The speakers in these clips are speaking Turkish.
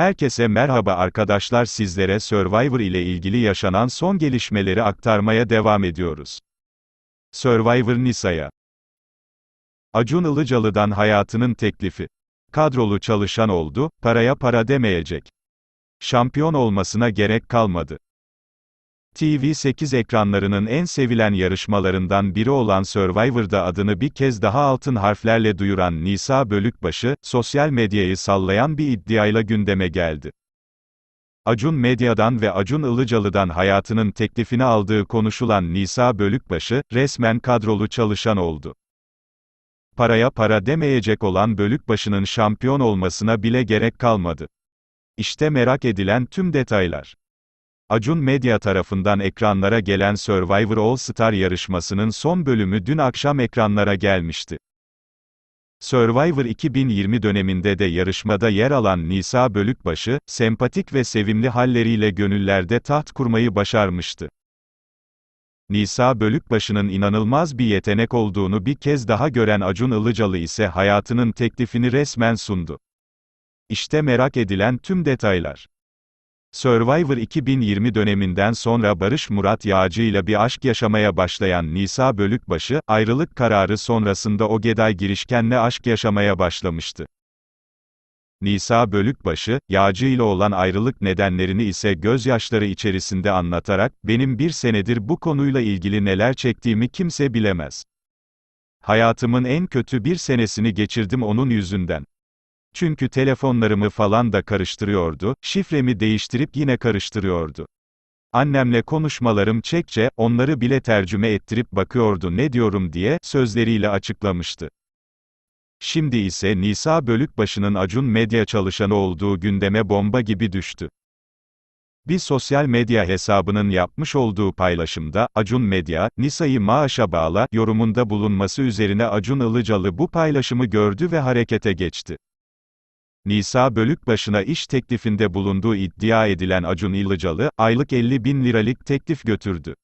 Herkese merhaba arkadaşlar sizlere Survivor ile ilgili yaşanan son gelişmeleri aktarmaya devam ediyoruz. Survivor Nisa'ya Acun Ilıcalı'dan hayatının teklifi. Kadrolu çalışan oldu, paraya para demeyecek. Şampiyon olmasına gerek kalmadı. TV8 ekranlarının en sevilen yarışmalarından biri olan Survivor'da adını bir kez daha altın harflerle duyuran Nisa Bölükbaşı, sosyal medyayı sallayan bir iddiayla gündeme geldi. Acun Medya'dan ve Acun Ilıcalı'dan hayatının teklifini aldığı konuşulan Nisa Bölükbaşı, resmen kadrolu çalışan oldu. Paraya para demeyecek olan Bölükbaşı'nın şampiyon olmasına bile gerek kalmadı. İşte merak edilen tüm detaylar. Acun Medya tarafından ekranlara gelen Survivor All Star yarışmasının son bölümü dün akşam ekranlara gelmişti. Survivor 2020 döneminde de yarışmada yer alan Nisa Bölükbaşı, sempatik ve sevimli halleriyle gönüllerde taht kurmayı başarmıştı. Nisa Bölükbaşı'nın inanılmaz bir yetenek olduğunu bir kez daha gören Acun Ilıcalı ise hayatının teklifini resmen sundu. İşte merak edilen tüm detaylar. Survivor 2020 döneminden sonra Barış Murat Yağcı ile bir aşk yaşamaya başlayan Nisa Bölükbaşı, ayrılık kararı sonrasında Ogeday Girişken'le aşk yaşamaya başlamıştı. Nisa Bölükbaşı, Yağcı ile olan ayrılık nedenlerini ise gözyaşları içerisinde anlatarak, benim bir senedir bu konuyla ilgili neler çektiğimi kimse bilemez. Hayatımın en kötü bir senesini geçirdim onun yüzünden. Çünkü telefonlarımı falan da karıştırıyordu, şifremi değiştirip yine karıştırıyordu. Annemle konuşmalarım çekçe, onları bile tercüme ettirip bakıyordu ne diyorum diye, sözleriyle açıklamıştı. Şimdi ise Nisa Bölükbaşı'nın Acun Medya çalışanı olduğu gündeme bomba gibi düştü. Bir sosyal medya hesabının yapmış olduğu paylaşımda, Acun Medya, Nisa'yı maaşa bağla, yorumunda bulunması üzerine Acun Ilıcalı bu paylaşımı gördü ve harekete geçti. Nisa Bölükbaşı'na iş teklifinde bulunduğu iddia edilen Acun Ilıcalı, aylık 50 bin liralık teklif götürdü.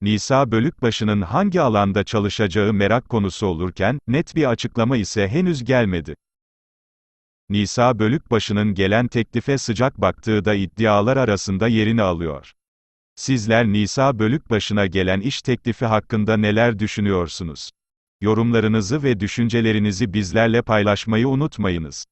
Nisa Bölükbaşı'nın hangi alanda çalışacağı merak konusu olurken, net bir açıklama ise henüz gelmedi. Nisa Bölükbaşı'nın gelen teklife sıcak baktığı da iddialar arasında yerini alıyor. Sizler Nisa Bölükbaşı'na gelen iş teklifi hakkında neler düşünüyorsunuz? Yorumlarınızı ve düşüncelerinizi bizlerle paylaşmayı unutmayınız.